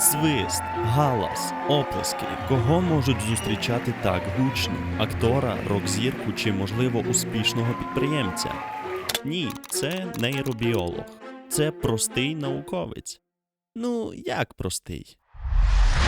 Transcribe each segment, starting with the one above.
Свист, галас, оплески. Кого можуть зустрічати так гучно? Актора, рок-зірку чи, можливо, успішного підприємця? Ні, це нейробіолог. Це простий науковець. Ну, як простий?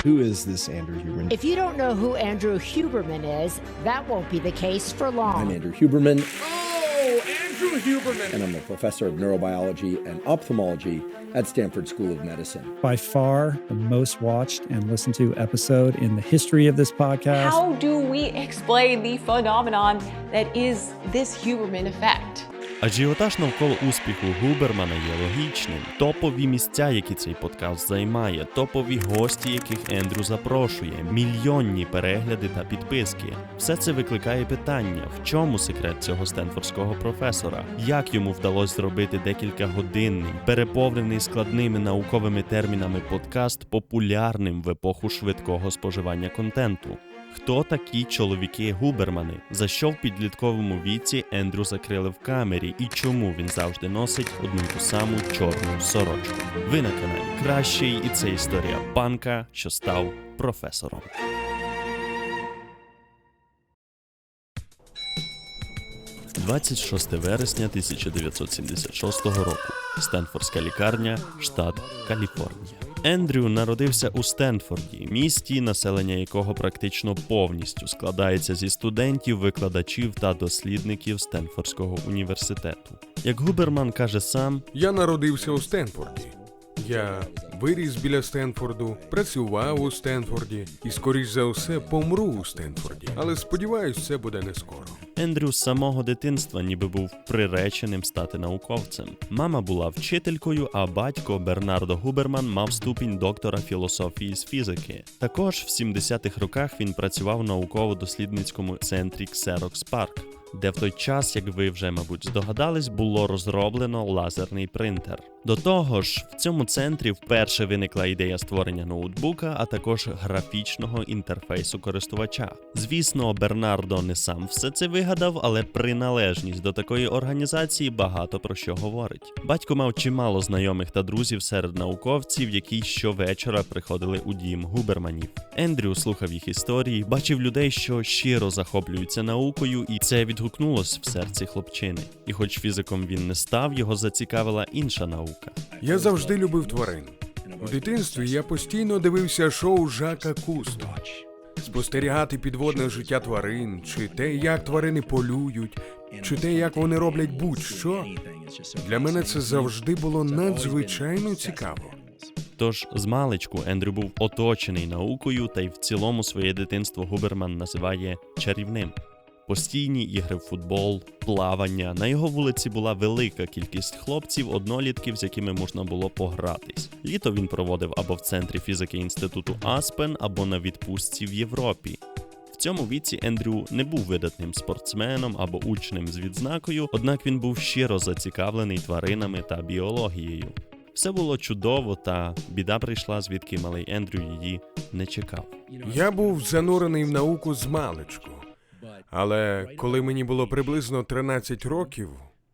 Who is this Andrew Huberman? If you don't know who Andrew Huberman is, that won't be the case for long. I'm Andrew Huberman. Oh, Andrew Huberman! And I'm a professor of neurobiology and ophthalmology at Stanford School of Medicine. by far the most watched and listened to episode in the history of this podcast. How do we explain the phenomenon that is this Huberman effect? Ажіотаж навколо успіху Губермана є логічним. Топові місця, які цей подкаст займає, топові гості, яких Ендрю запрошує, мільйонні перегляди та підписки. Все це викликає питання: в чому секрет цього стенфордського професора? Як йому вдалося зробити декілька годинний, переповнений складними науковими термінами подкаст популярним в епоху швидкого споживання контенту? Хто такі чоловіки Губермани? За що в підлітковому віці Ендрю закрили в камері і чому він завжди носить одну ту саму чорну сорочку? Ви на каналі Кращий, і це історія панка, що став професором. – 26 вересня 1976 року. Стенфордська лікарня, штат Каліфорнія. Ендрю народився у Стенфорді, місті, населення якого практично повністю складається зі студентів, викладачів та дослідників Стенфордського університету. Як Губерман каже сам, Я народився у Стенфорді. Я виріс біля Стенфорду, працював у Стенфорді і, скоріш за все, помру у Стенфорді. Але сподіваюсь, це буде не скоро. Ендрю з самого дитинства ніби був приреченим стати науковцем. Мама була вчителькою, а батько Бернардо Губерман мав ступінь доктора філософії з фізики. Також в 70-х роках він працював в науково-дослідницькому центрі Xerox Park, де в той час, як ви вже, мабуть, здогадались, було розроблено лазерний принтер. До того ж, в цьому центрі вперше виникла ідея створення ноутбука, а також графічного інтерфейсу користувача. Звісно, Бернардо не сам все це вигадав, але приналежність до такої організації багато про що говорить. Батько мав чимало знайомих та друзів серед науковців, які щовечора приходили у дім губерманів. Ендрю слухав їх історії, бачив людей, що щиро захоплюються наукою, і це відгукнулось в серці хлопчини. І хоч фізиком він не став, його зацікавила інша наука. Я завжди любив тварин. У дитинстві я постійно дивився шоу Жака Кусто. Спостерігати підводне життя тварин, чи те, як тварини полюють, чи те, як вони роблять будь-що. Для мене це завжди було надзвичайно цікаво. Тож з маличку Ендрю був оточений наукою, та й в цілому своє дитинство Губерман називає чарівним. Постійні ігри в футбол, плавання. На його вулиці була велика кількість хлопців, однолітків, з якими можна було погратись. Літо він проводив або в центрі фізики інституту Аспен, або на відпустці в Європі. В цьому віці Ендрю не був видатним спортсменом або учнем з відзнакою, однак він був щиро зацікавлений тваринами та біологією. Все було чудово, та біда прийшла, звідки малий Ендрю її не чекав. Я був занурений в науку з маличку. Але коли мені було приблизно 13 років,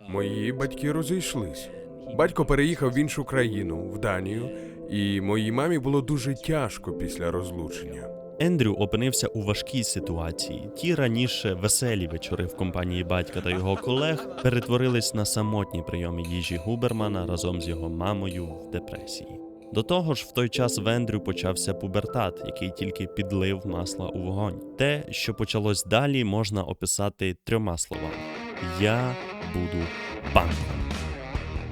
мої батьки розійшлись. Батько переїхав в іншу країну, в Данію, і моїй мамі було дуже тяжко після розлучення. Ендрю опинився у важкій ситуації. Ті раніше веселі вечори в компанії батька та його колег перетворились на самотні прийоми їжі Губермана разом з його мамою в депресії. До того ж, в той час в Ендрю почався пубертат, який тільки підлив масла у вогонь. Те, що почалось далі, можна описати трьома словами: Я буду панком.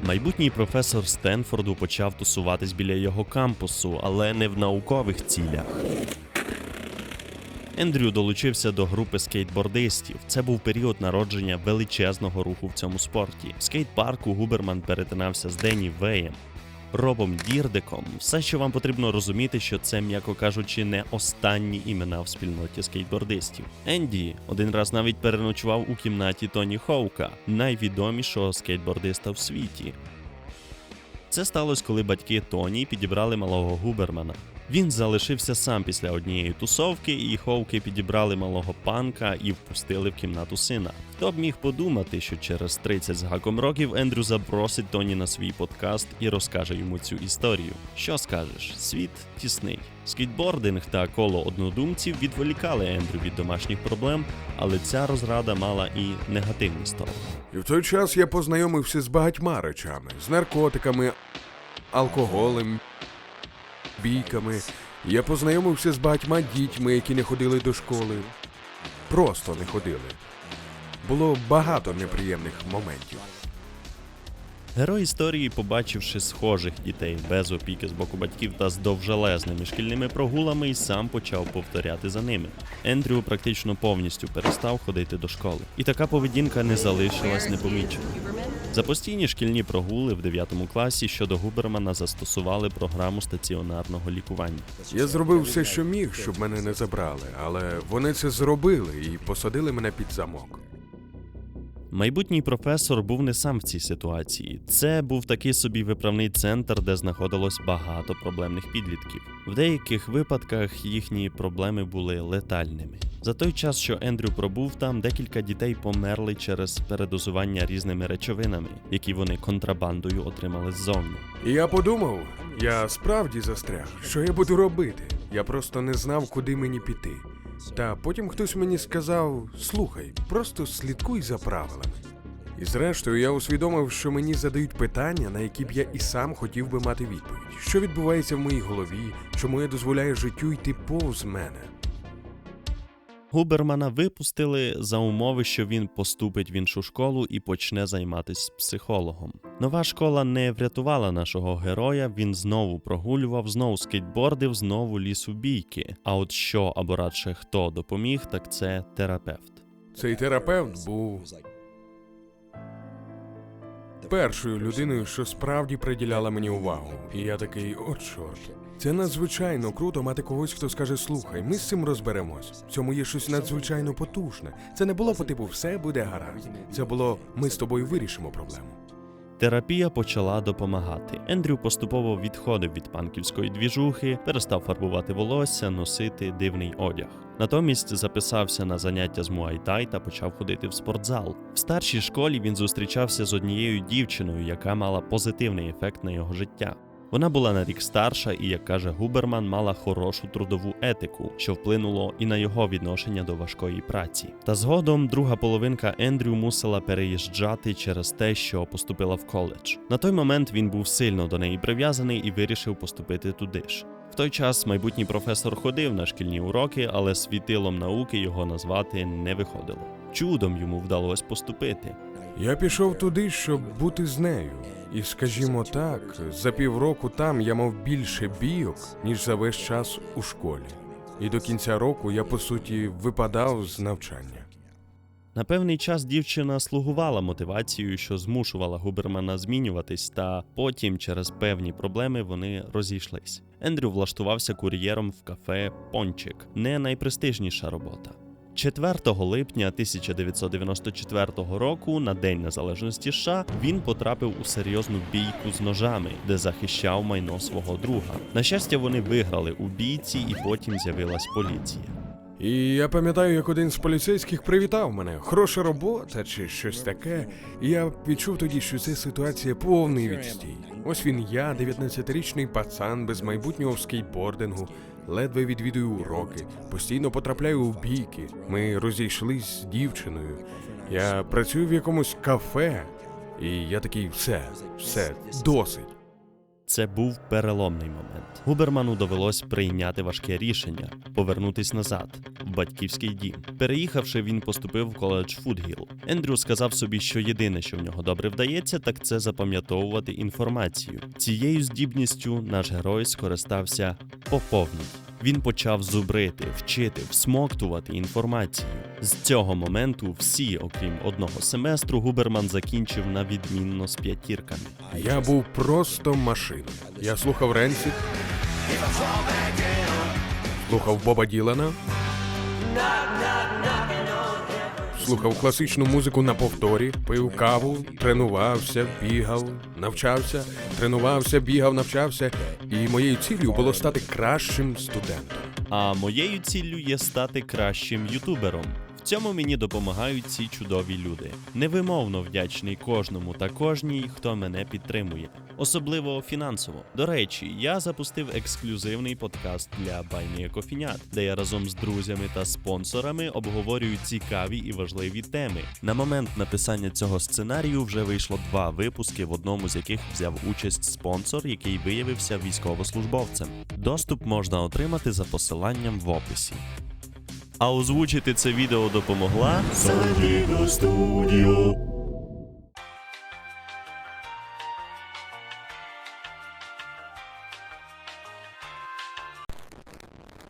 Майбутній професор Стенфорду почав тусуватись біля його кампусу, але не в наукових цілях. Ендрю долучився до групи скейтбордистів. Це був період народження величезного руху в цьому спорті. В скейт-парку Губерман перетинався з Дені Веєм. Робом Дірдиком, все, що вам потрібно розуміти, що це, м'яко кажучи, не останні імена в спільноті скейтбордистів. Енді один раз навіть переночував у кімнаті Тоні Хоука, найвідомішого скейтбордиста в світі. Це сталося, коли батьки Тоні підібрали малого Губермана. Він залишився сам після однієї тусовки, і ховки підібрали малого панка і впустили в кімнату сина. Хто б міг подумати, що через 30 з гаком років Ендрю запросить Тоні на свій подкаст і розкаже йому цю історію. Що скажеш? Світ тісний. Скейтбординг та коло однодумців відволікали Ендрю від домашніх проблем, але ця розрада мала і негативні сторони. І в той час я познайомився з багатьма речами: з наркотиками, алкоголем, бійками. Я познайомився з багатьма дітьми, які не ходили до школи. Просто не ходили. Було багато неприємних моментів. Герой історії, побачивши схожих дітей без опіки з боку батьків та з довжелезними шкільними прогулами, й сам почав повторяти за ними. Ендрю практично повністю перестав ходити до школи, і така поведінка не залишилась непоміченою. За постійні шкільні прогули в 9 класі щодо Губермана застосували програму стаціонарного лікування. Я зробив все, що міг, щоб мене не забрали, але вони це зробили і посадили мене під замок. Майбутній професор був не сам в цій ситуації. Це був такий собі виправний центр, де знаходилось багато проблемних підлітків. В деяких випадках їхні проблеми були летальними. За той час, що Ендрю пробув там, декілька дітей померли через передозування різними речовинами, які вони контрабандою отримали ззовні. Я подумав, я справді застряг, що я буду робити. Я просто не знав, куди мені піти. Та потім хтось мені сказав: слухай, просто слідкуй за правилами. І зрештою я усвідомив, що мені задають питання, на які б я і сам хотів би мати відповідь. Що відбувається в моїй голові, чому я дозволяю життю йти повз мене? Губермана випустили за умови, що він поступить в іншу школу і почне займатися психологом. Нова школа не врятувала нашого героя. Він знову прогулював, знову скейтбордив, знову ліс у бійки. А от що або радше хто допоміг, так це терапевт. Цей терапевт був першою людиною, що справді приділяла мені увагу. І я такий, от чорт. Це надзвичайно круто мати когось, хто скаже: слухай, ми з цим розберемось. В цьому є щось надзвичайно потужне. Це не було по типу все буде гаразд. Це було ми з тобою вирішимо проблему. Терапія почала допомагати. Ендрю поступово відходив від панківської двіжухи, перестав фарбувати волосся, носити дивний одяг. Натомість записався на заняття з муайтай та почав ходити в спортзал. В старшій школі він зустрічався з однією дівчиною, яка мала позитивний ефект на його життя. Вона була на рік старша і, як каже Губерман, мала хорошу трудову етику, що вплинуло і на його відношення до важкої праці. Та згодом друга половинка Ендрю мусила переїжджати через те, що поступила в коледж. На той момент він був сильно до неї прив'язаний і вирішив поступити туди ж. В той час майбутній професор ходив на шкільні уроки, але світилом науки його назвати не виходило. Чудом йому вдалося поступити. Я пішов туди, щоб бути з нею. І скажімо так, за півроку там я мав більше бійок, ніж за весь час у школі. І до кінця року я по суті випадав з навчання. На певний час дівчина слугувала мотивацією, що змушувала Губермана змінюватись, та потім, через певні проблеми, вони розійшлись. Ендрю влаштувався кур'єром в кафе Пончик, не найпрестижніша робота. 4 липня 1994 року, на День Незалежності США, він потрапив у серйозну бійку з ножами, де захищав майно свого друга. На щастя, вони виграли у бійці, і потім з'явилась поліція. І я пам'ятаю, як один з поліцейських привітав мене. Хороша робота чи щось таке. І я відчув тоді, що це ситуація повний відстій. Ось він, я, 19-річний пацан без майбутнього в скейтбордингу, ледве відвідую уроки, постійно потрапляю у бійки. Ми розійшлись з дівчиною. Я працюю в якомусь кафе, і я такий, все, все, досить. Це був переломний момент. Губерману довелось прийняти важке рішення повернутись назад в батьківський дім. Переїхавши, він поступив в коледж Фудгіл. Ендрю сказав собі, що єдине, що в нього добре вдається, так це запам'ятовувати інформацію. Цією здібністю наш герой скористався по повній. Він почав зубрити, вчити, всмоктувати інформацію. З цього моменту всі, окрім одного семестру, Губерман закінчив на відмінно з п'ятірками. Я був просто машиною. Я слухав Ренсі, слухав Боба Ділана, слухав класичну музику на повторі, пив каву, тренувався, бігав, навчався, тренувався, бігав, навчався. І моєю ціллю було стати кращим студентом. А моєю ціллю є стати кращим ютубером. Цьому мені допомагають ці чудові люди. Невимовно вдячний кожному та кожній, хто мене підтримує, особливо фінансово. До речі, я запустив ексклюзивний подкаст для Байнія Кофінят, де я разом з друзями та спонсорами обговорюю цікаві і важливі теми. На момент написання цього сценарію вже вийшло два випуски, в одному з яких взяв участь спонсор, який виявився військовослужбовцем. Доступ можна отримати за посиланням в описі. А озвучити це відео допомогла Сальвіго Студіо.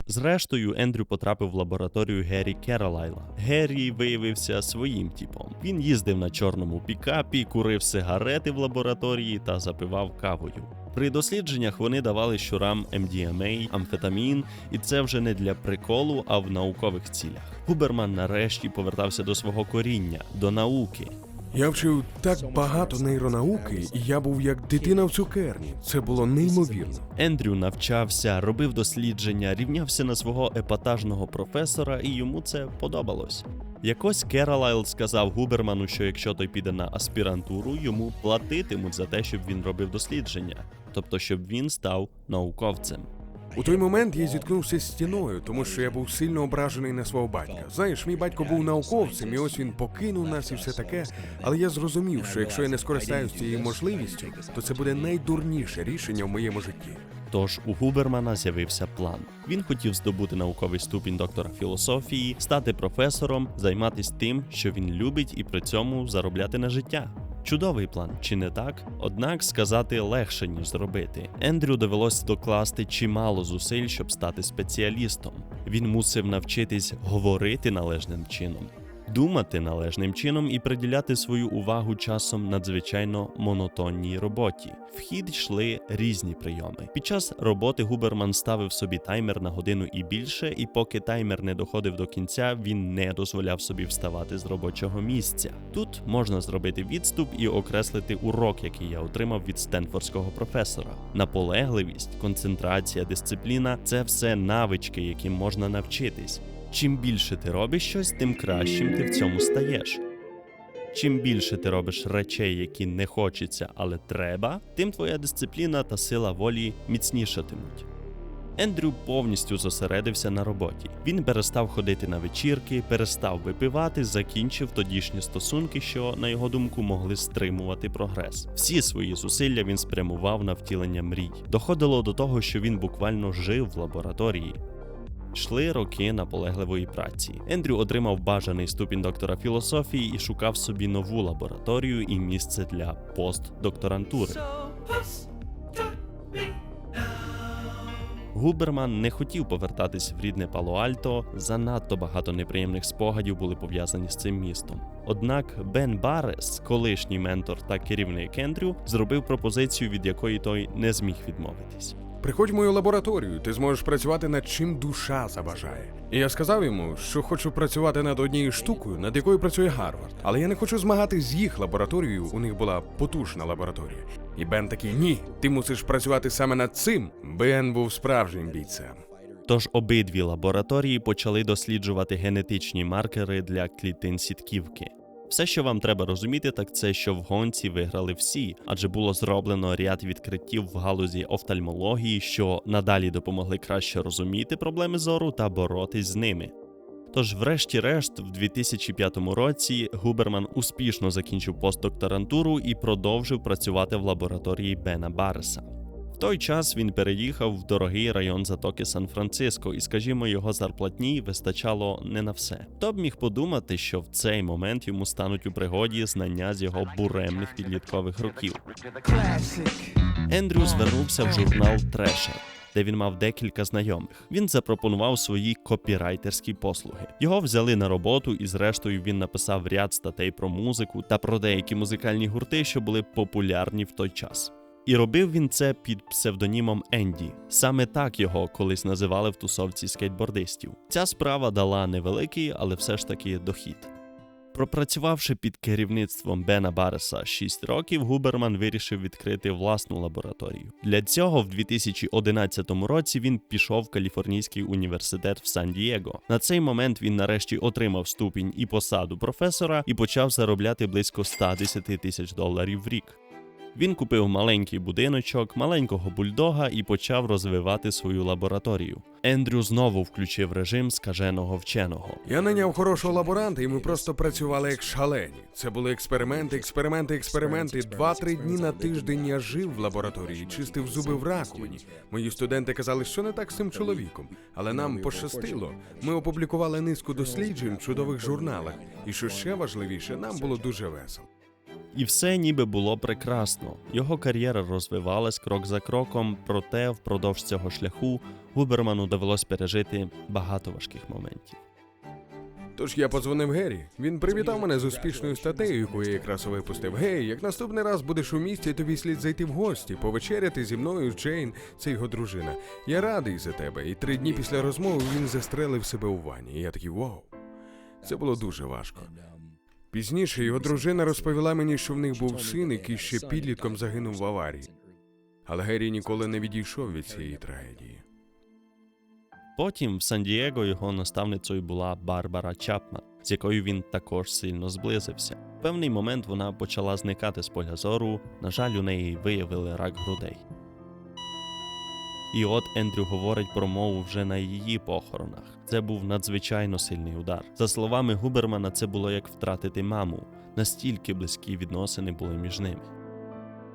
Зрештою, Ендрю потрапив в лабораторію Геррі Керолайла. Геррі виявився своїм типом. Він їздив на чорному пікапі, курив сигарети в лабораторії та запивав кавою. При дослідженнях вони давали щурам MDMA, амфетамін, і це вже не для приколу, а в наукових цілях. Губерман нарешті повертався до свого коріння, до науки. Я вчив так багато нейронауки, і я був як дитина в цукерні. Це було неймовірно. Ендрю навчався, робив дослідження, рівнявся на свого епатажного професора, і йому це подобалось. Якось Керолайл сказав Губерману, що якщо той піде на аспірантуру, йому платитимуть за те, щоб він робив дослідження, тобто щоб він став науковцем. У той момент я зіткнувся з стіною, тому що я був сильно ображений на свого батька. Знаєш, мій батько був науковцем, і ось він покинув нас і все таке. Але я зрозумів, що якщо я не скористаюсь цією можливістю, то це буде найдурніше рішення в моєму житті. Тож у Губермана з'явився план. Він хотів здобути науковий ступінь доктора філософії, стати професором, займатися тим, що він любить, і при цьому заробляти на життя. Чудовий план, чи не так? Однак сказати легше ніж зробити. Ендрю довелось докласти чимало зусиль, щоб стати спеціалістом. Він мусив навчитись говорити належним чином. Думати належним чином і приділяти свою увагу часом надзвичайно монотонній роботі. В хід йшли різні прийоми. Під час роботи Губерман ставив собі таймер на годину і більше, і поки таймер не доходив до кінця, він не дозволяв собі вставати з робочого місця. Тут можна зробити відступ і окреслити урок, який я отримав від стенфордського професора. Наполегливість, концентрація, дисципліна це все навички, яким можна навчитись. Чим більше ти робиш щось, тим кращим ти в цьому стаєш. Чим більше ти робиш речей, які не хочеться, але треба, тим твоя дисципліна та сила волі міцнішатимуть. Ендрю повністю зосередився на роботі. Він перестав ходити на вечірки, перестав випивати, закінчив тодішні стосунки, що, на його думку, могли стримувати прогрес. Всі свої зусилля він спрямував на втілення мрій. Доходило до того, що він буквально жив в лабораторії. Йшли роки наполегливої праці. Ендрю отримав бажаний ступінь доктора філософії і шукав собі нову лабораторію і місце для постдокторантури. Губерман не хотів повертатись в рідне Пало-Альто. Занадто багато неприємних спогадів були пов'язані з цим містом. Однак Бен Баррес, колишній ментор та керівник Ендрю, зробив пропозицію, від якої той не зміг відмовитись. Приходь в мою лабораторію, ти зможеш працювати над чим душа забажає. І я сказав йому, що хочу працювати над однією штукою, над якою працює Гарвард. Але я не хочу змагати з їх лабораторією. У них була потужна лабораторія. І Бен такий: ні, ти мусиш працювати саме над цим. Бен був справжнім бійцем. Тож обидві лабораторії почали досліджувати генетичні маркери для клітин сітківки. Все, що вам треба розуміти, так це що в гонці виграли всі, адже було зроблено ряд відкриттів в галузі офтальмології, що надалі допомогли краще розуміти проблеми зору та боротись з ними. Тож, врешті-решт, в 2005 році Губерман успішно закінчив постдокторантуру і продовжив працювати в лабораторії Бена Барреса. Той час він переїхав в дорогий район затоки Сан-Франциско, і, скажімо, його зарплатні вистачало не на все. Хто б міг подумати, що в цей момент йому стануть у пригоді знання з його буремних підліткових років. Ендрю звернувся в журнал Трешер. Де він мав декілька знайомих. Він запропонував свої копірайтерські послуги. Його взяли на роботу, і зрештою він написав ряд статей про музику та про деякі музикальні гурти, що були популярні в той час. І робив він це під псевдонімом Енді. Саме так його колись називали в тусовці скейтбордистів. Ця справа дала невеликий, але все ж таки дохід. Пропрацювавши під керівництвом Бена Бареса 6 років, Губерман вирішив відкрити власну лабораторію. Для цього в 2011 році він пішов в Каліфорнійський університет в Сан-Дієго. На цей момент він нарешті отримав ступінь і посаду професора і почав заробляти близько 110 тисяч доларів в рік. Він купив маленький будиночок, маленького бульдога і почав розвивати свою лабораторію. Ендрю знову включив режим скаженого вченого. Я наняв хорошого лаборанта, і ми просто працювали як шалені. Це були експерименти, експерименти, експерименти. Два-три дні на тиждень я жив в лабораторії, чистив зуби в раковині. Мої студенти казали, що не так з цим чоловіком, але нам пощастило. Ми опублікували низку досліджень в чудових журналах. І що ще важливіше, нам було дуже весело. І все ніби було прекрасно. Його кар'єра розвивалась крок за кроком, проте впродовж цього шляху Губерману довелось пережити багато важких моментів. Тож я подзвонив Гері. Він привітав мене з успішною статтею, яку я якраз випустив. Гей, як наступний раз будеш у місті, тобі слід зайти в гості, повечеряти зі мною, Джейн, це його дружина. Я радий за тебе. І три дні після розмови він застрелив себе у ванні. І я такий вау. Це було дуже важко. Пізніше його дружина розповіла мені, що в них був син, який ще підлітком загинув в аварії. Але Гері ніколи не відійшов від цієї трагедії. Потім в Сан-Дієго його наставницею була Барбара Чапман, з якою він також сильно зблизився. В певний момент вона почала зникати з поля зору. На жаль, у неї виявили рак грудей. І от Ендрю говорить про мову вже на її похоронах. Це був надзвичайно сильний удар. За словами Губермана, це було як втратити маму. Настільки близькі відносини були між ними.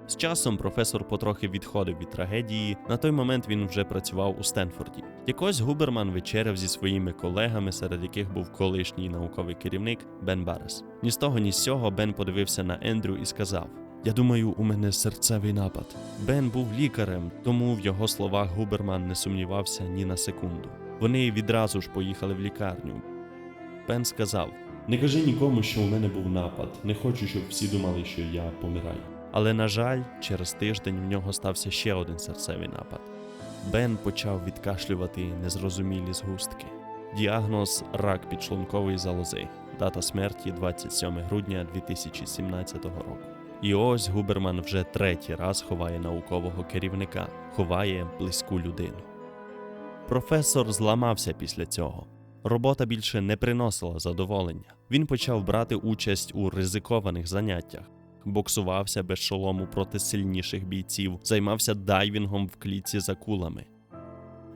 З часом професор потрохи відходив від трагедії. На той момент він вже працював у Стенфорді. Якось Губерман вечеряв зі своїми колегами, серед яких був колишній науковий керівник Бен Барес. Ні з того, ні з сього Бен подивився на Ендрю і сказав: Я думаю, у мене серцевий напад. Бен був лікарем, тому в його словах Губерман не сумнівався ні на секунду. Вони відразу ж поїхали в лікарню. Бен сказав: Не кажи нікому, що у мене був напад. Не хочу, щоб всі думали, що я помираю. Але, на жаль, через тиждень в нього стався ще один серцевий напад. Бен почав відкашлювати незрозумілі згустки. Діагноз рак підшлункової залози. Дата смерті 27 грудня 2017 року. І ось Губерман вже третій раз ховає наукового керівника, ховає близьку людину. Професор зламався після цього. Робота більше не приносила задоволення. Він почав брати участь у ризикованих заняттях, боксувався без шолому проти сильніших бійців, займався дайвінгом в клітці за кулами.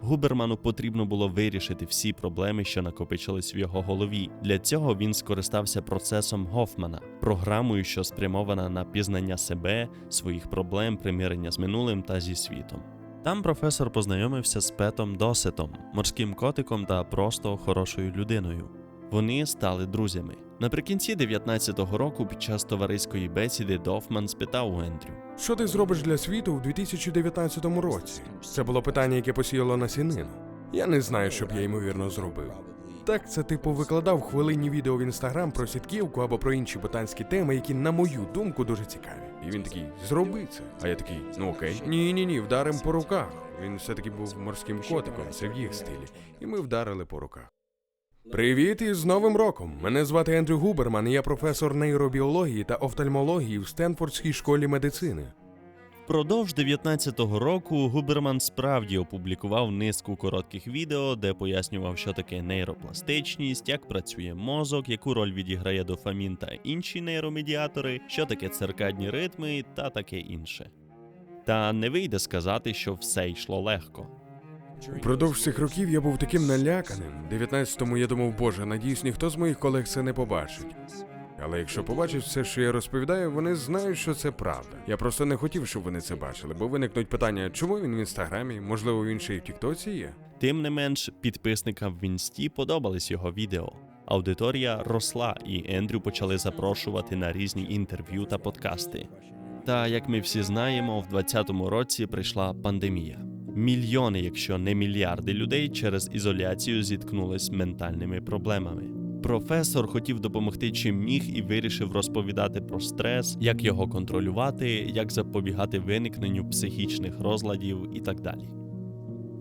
Губерману потрібно було вирішити всі проблеми, що накопичились в його голові. Для цього він скористався процесом Гофмана, програмою, що спрямована на пізнання себе, своїх проблем, примирення з минулим та зі світом. Там професор познайомився з Петом Досетом, морським котиком та просто хорошою людиною. Вони стали друзями. Наприкінці 19-го року, під час товариської бесіди, Дофман спитав у Ендрю: Що ти зробиш для світу в 2019 році? Це було питання, яке посіяло насінину. Я не знаю, що б я ймовірно зробив. Так, це типу викладав хвилинні відео в інстаграм про сітківку або про інші ботанські теми, які, на мою думку, дуже цікаві. І він такий, зроби це. А я такий, ну окей. Ні, ні, ні, вдарим по руках. Він все-таки був морським котиком, це в їх стилі. І ми вдарили по руках. Привіт і з Новим роком! Мене звати Ендрю Губерман, я професор нейробіології та офтальмології в Стенфордській школі медицини. Впродовж 19-го року Губерман справді опублікував низку коротких відео, де пояснював, що таке нейропластичність, як працює мозок, яку роль відіграє дофамін та інші нейромедіатори, що таке циркадні ритми та таке інше. Та не вийде сказати, що все йшло легко. Упродовж цих років я був таким наляканим. В 19-му я думав, боже, надіюсь, ніхто з моїх колег це не побачить. Але якщо побачать все, що я розповідаю, вони знають, що це правда. Я просто не хотів, щоб вони це бачили, бо виникнуть питання, чому він в інстаграмі, можливо, він ще й в Тіктоці є. Тим не менш, підписникам в інсті подобались його відео. Аудиторія росла, і Ендрю почали запрошувати на різні інтерв'ю та подкасти. Та як ми всі знаємо, в 2020 році прийшла пандемія. Мільйони, якщо не мільярди людей через ізоляцію зіткнулись з ментальними проблемами. Професор хотів допомогти чим міг і вирішив розповідати про стрес, як його контролювати, як запобігати виникненню психічних розладів і так далі.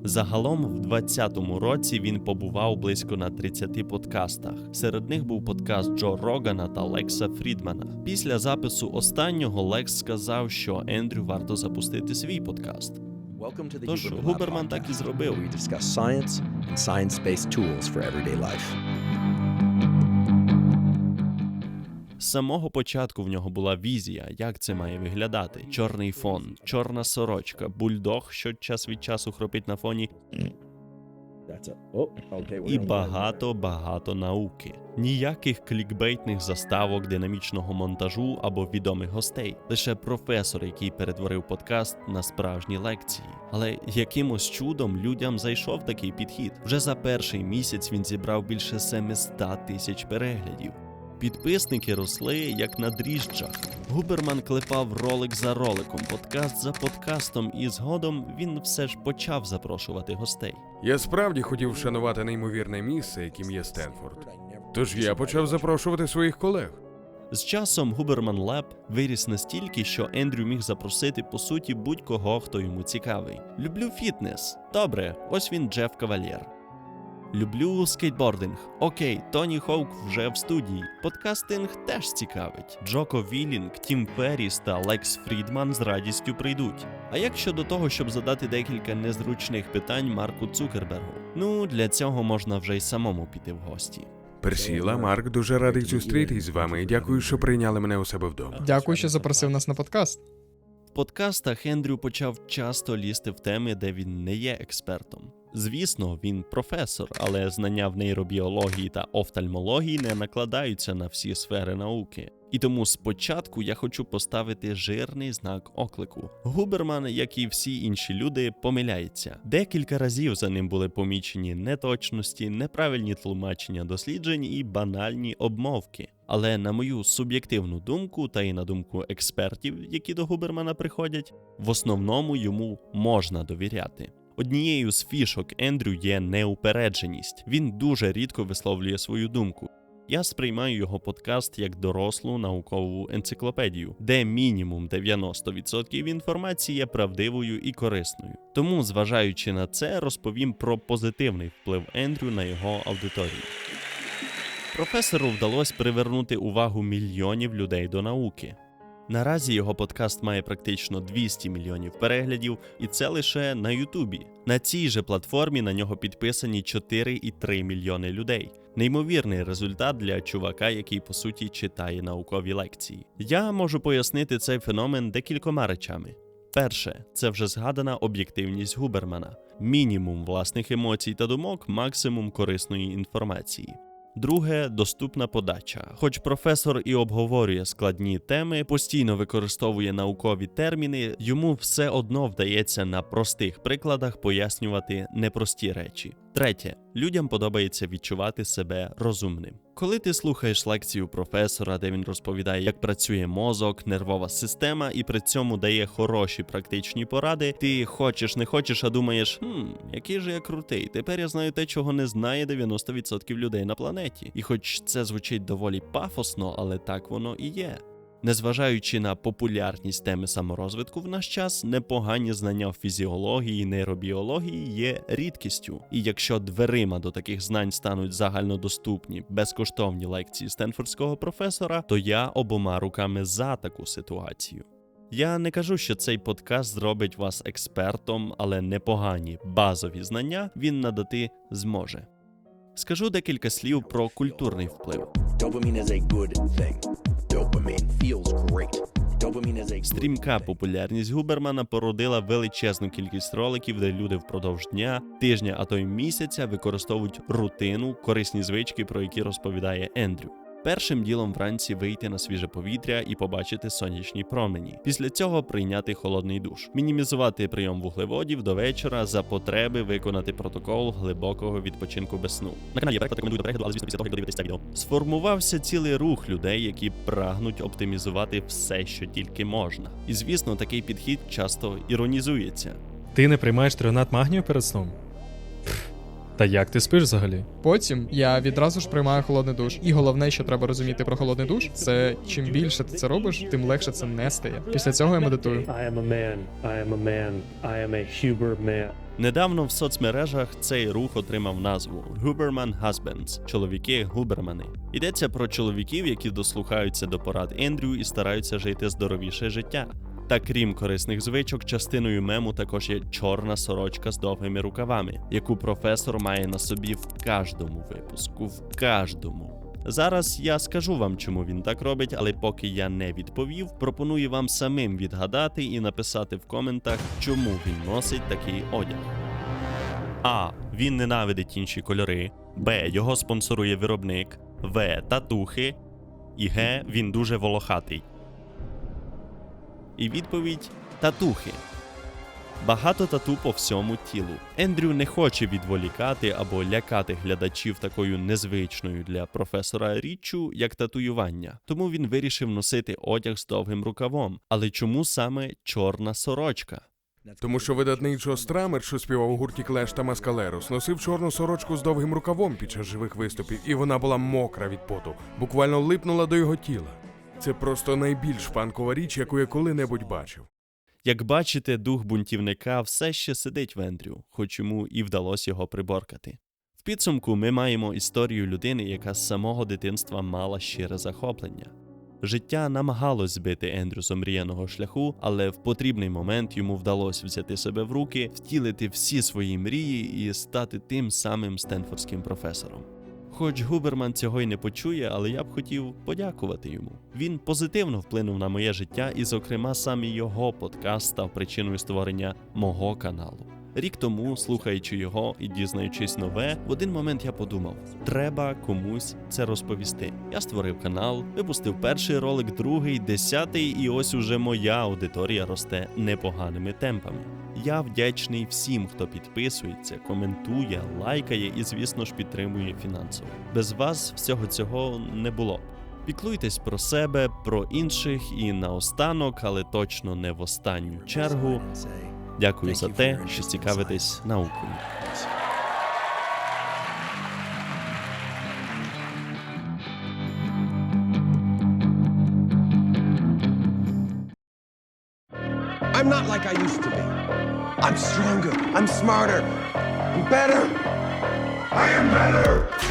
Загалом, в 2020 році він побував близько на 30 подкастах. Серед них був подкаст Джо Рогана та Лекса Фрідмана. Після запису останнього Лекс сказав, що Ендрю варто запустити свій подкаст. Тож Губерман так і зробив. We discuss science and science-based tools for everyday life. З самого початку в нього була візія, як це має виглядати: чорний фон, чорна сорочка, бульдог, що час від часу хропить на фоні, і багато багато науки. Ніяких клікбейтних заставок, динамічного монтажу або відомих гостей. Лише професор, який перетворив подкаст на справжні лекції. Але якимось чудом людям зайшов такий підхід. Вже за перший місяць він зібрав більше 700 тисяч переглядів. Підписники росли як на дріжджах. Губерман клепав ролик за роликом, подкаст за подкастом, і згодом він все ж почав запрошувати гостей. Я справді хотів вшанувати неймовірне місце, яким є Стенфорд. Тож я почав запрошувати своїх колег. З часом Губерман Леб виріс настільки, що Ендрю міг запросити по суті будь-кого, хто йому цікавий. Люблю фітнес. Добре, ось він Джеф Кавальєр. Люблю скейтбординг. Окей, Тоні Хоук вже в студії. Подкастинг теж цікавить. Джоко Вілінг, Тім Ферріс та Лекс Фрідман з радістю прийдуть. А як щодо того, щоб задати декілька незручних питань Марку Цукербергу? Ну, для цього можна вже й самому піти в гості. Персіла, Марк, дуже радий зустрітись з вами дякую, що прийняли мене у себе вдома. Дякую, що запросив нас на подкаст. В подкастах Ендрю почав часто лізти в теми, де він не є експертом. Звісно, він професор, але знання в нейробіології та офтальмології не накладаються на всі сфери науки. І тому спочатку я хочу поставити жирний знак оклику. Губерман, як і всі інші люди, помиляється. Декілька разів за ним були помічені неточності, неправильні тлумачення досліджень і банальні обмовки. Але на мою суб'єктивну думку, та й на думку експертів, які до Губермана приходять, в основному йому можна довіряти. Однією з фішок Ендрю є неупередженість. Він дуже рідко висловлює свою думку. Я сприймаю його подкаст як дорослу наукову енциклопедію, де мінімум 90% інформації є правдивою і корисною. Тому, зважаючи на це, розповім про позитивний вплив Ендрю на його аудиторію. Професору вдалося привернути увагу мільйонів людей до науки. Наразі його подкаст має практично 200 мільйонів переглядів, і це лише на Ютубі. На цій же платформі на нього підписані 4,3 мільйони людей. Неймовірний результат для чувака, який по суті читає наукові лекції. Я можу пояснити цей феномен декількома речами. Перше, це вже згадана об'єктивність Губермана, мінімум власних емоцій та думок, максимум корисної інформації. Друге доступна подача. Хоч професор і обговорює складні теми, постійно використовує наукові терміни, йому все одно вдається на простих прикладах пояснювати непрості речі. Третє, людям подобається відчувати себе розумним. Коли ти слухаєш лекцію професора, де він розповідає, як працює мозок, нервова система, і при цьому дає хороші практичні поради, ти хочеш, не хочеш, а думаєш, хм, який же я крутий. Тепер я знаю те, чого не знає 90% людей на планеті. І хоч це звучить доволі пафосно, але так воно і є. Незважаючи на популярність теми саморозвитку в наш час, непогані знання в фізіології і нейробіології є рідкістю. І якщо дверима до таких знань стануть загальнодоступні безкоштовні лекції стенфордського професора, то я обома руками за таку ситуацію. Я не кажу, що цей подкаст зробить вас експертом, але непогані базові знання він надати зможе. Скажу декілька слів про культурний вплив. Dopamine feels great. Стрімка популярність Губермана породила величезну кількість роликів, де люди впродовж дня, тижня, а то й місяця використовують рутину, корисні звички, про які розповідає Ендрю. Першим ділом вранці вийти на свіже повітря і побачити сонячні промені. Після цього прийняти холодний душ, мінімізувати прийом вуглеводів до вечора за потреби виконати протокол глибокого відпочинку без сну. На каналі переклад, рекомендую до перегляду, але звісно після того, як додивитесь відео. Сформувався цілий рух людей, які прагнуть оптимізувати все, що тільки можна. І звісно, такий підхід часто іронізується. Ти не приймаєш трионат магнію перед сном? Та як ти спиш взагалі? Потім я відразу ж приймаю холодний душ. І головне, що треба розуміти про холодний душ, це чим більше ти це робиш, тим легше це не стає. Після цього я медитую. I am a man. I am a man. I am a Huber man. Недавно в соцмережах цей рух отримав назву Huberman Husbands – чоловіки Губермани. Йдеться про чоловіків, які дослухаються до порад Ендрю і стараються жити здоровіше життя. Та крім корисних звичок, частиною мему також є чорна сорочка з довгими рукавами, яку професор має на собі в кожному випуску, в кожному. Зараз я скажу вам, чому він так робить, але поки я не відповів, пропоную вам самим відгадати і написати в коментах, чому він носить такий одяг. А. Він ненавидить інші кольори. Б. Його спонсорує виробник. В. Татухи. І Г. Він дуже волохатий. І відповідь татухи. Багато тату по всьому тілу. Ендрю не хоче відволікати або лякати глядачів такою незвичною для професора річчю, як татуювання. Тому він вирішив носити одяг з довгим рукавом. Але чому саме чорна сорочка? Тому що видатний Джо Страмер, що співав у гурті Клеш та Маскалерос, носив чорну сорочку з довгим рукавом під час живих виступів, і вона була мокра від поту, буквально липнула до його тіла. Це просто найбільш панкова річ, яку я коли-небудь бачив. Як бачите, дух бунтівника все ще сидить в Ендрю, хоч йому і вдалося його приборкати. В підсумку ми маємо історію людини, яка з самого дитинства мала щире захоплення. Життя намагалось збити Ендрю з омріяного шляху, але в потрібний момент йому вдалося взяти себе в руки, втілити всі свої мрії і стати тим самим стенфордським професором. Хоч Губерман цього й не почує, але я б хотів подякувати йому. Він позитивно вплинув на моє життя, і, зокрема, саме його подкаст став причиною створення мого каналу. Рік тому, слухаючи його і дізнаючись нове, в один момент я подумав: треба комусь це розповісти. Я створив канал, випустив перший ролик, другий, десятий, і ось уже моя аудиторія росте непоганими темпами. Я вдячний всім, хто підписується, коментує, лайкає і, звісно ж, підтримує фінансово. Без вас всього цього не було. Піклуйтесь про себе, про інших і наостанок, але точно не в останню чергу. Дякую за те, що цікавитесь наукою. Smarter. I'm better. I am better.